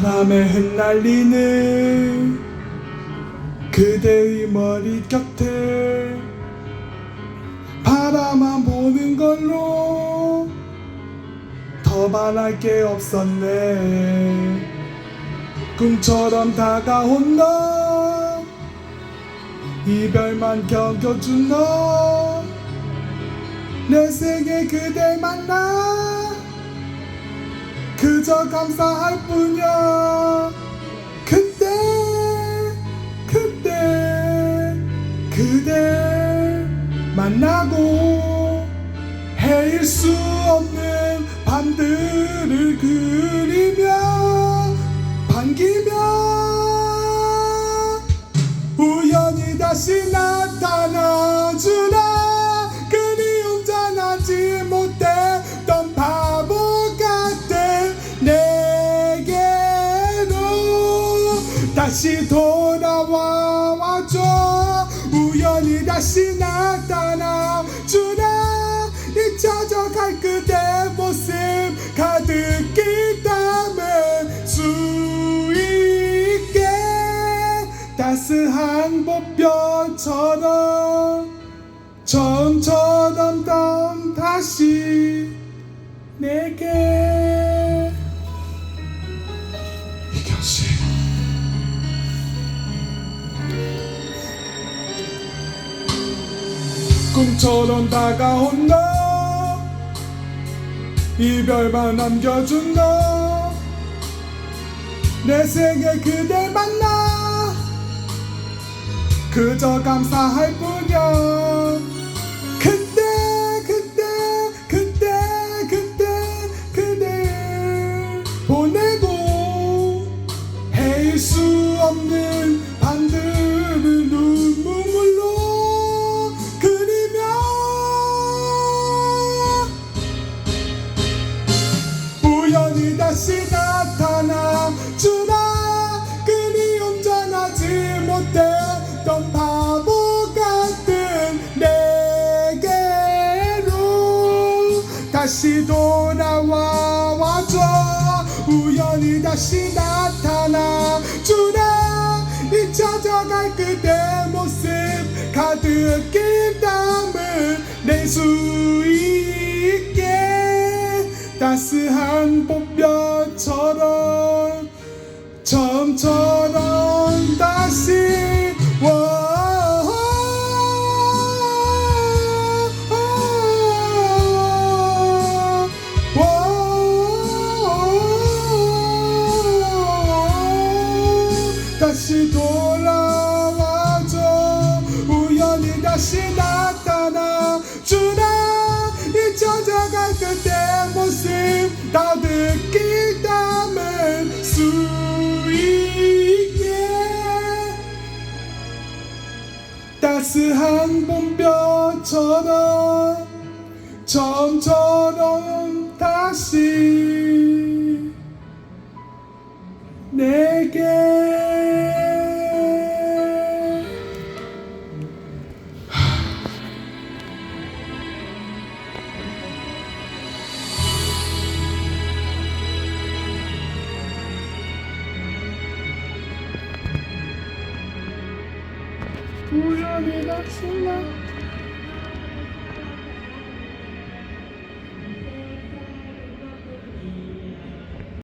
바람에 흩날리는 그대의 머리 곁에 바라만 보는 걸로 더 바랄 게 없었네. 꿈처럼 다가온 너 이별만 견뎌준 너내 생에 그댈 만나 그저 감사할 뿐이야. 그때 그때 그대 만나고 헤일 수 없는 밤들을 그리며 반기며 우연히 다시 나타나. 주라 잊혀져 갈 그대 모습 가득히 담을 수 있게. 따스한 봄볕처럼 처음처럼 던 다시 내게. 이경씨 꿈처럼 다가온 너. 이별만 남겨준 너. 내 생에 그댈 만나. 그저 감사할 뿐이야 우연히 다시 나타나? 주라 그리움 전하지 못했던 바보 같은 내게로 다시 돌아와 와줘. 우연히 다시 나타나. 주라 잊혀져 갈 그대 모습 가득히 담을 내수 있게 따스한 봄볕처럼 처음처럼 다시 와. 다시 돌 가득히 담을 수 있게. 따스한 봄볕처럼 처음처럼 다시 우연히 다시 나